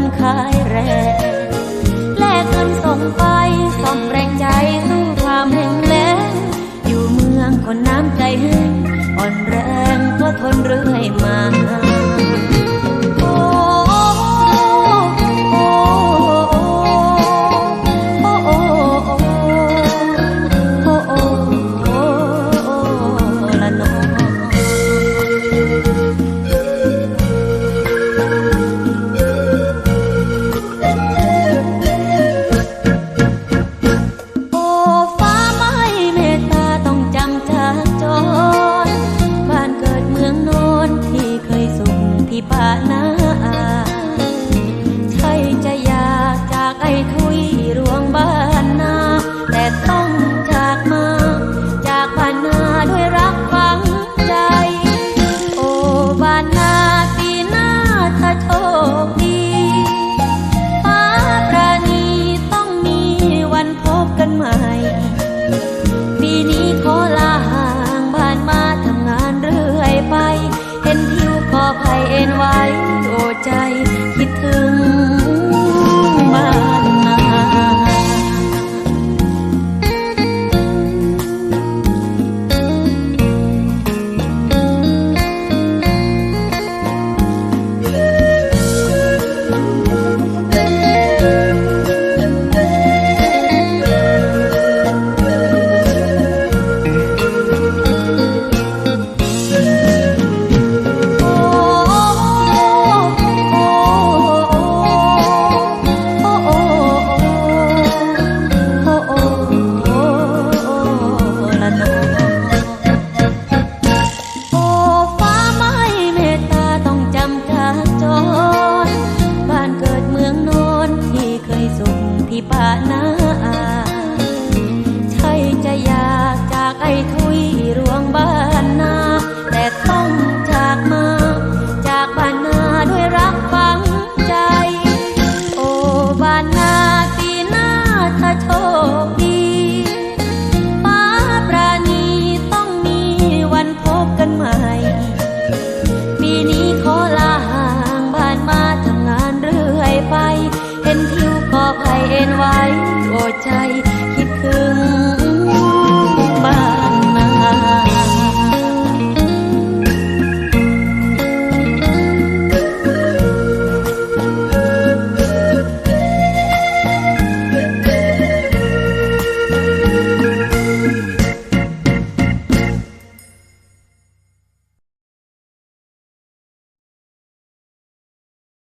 นขายแรงแลกเงินส่งไปส่องแรงใจสู้ความแห่งแล้งอยู่เมืองคนน้ำใจแห้งอ่อนแรงก็ทนเรื่อยมา nada. En. ีป่านา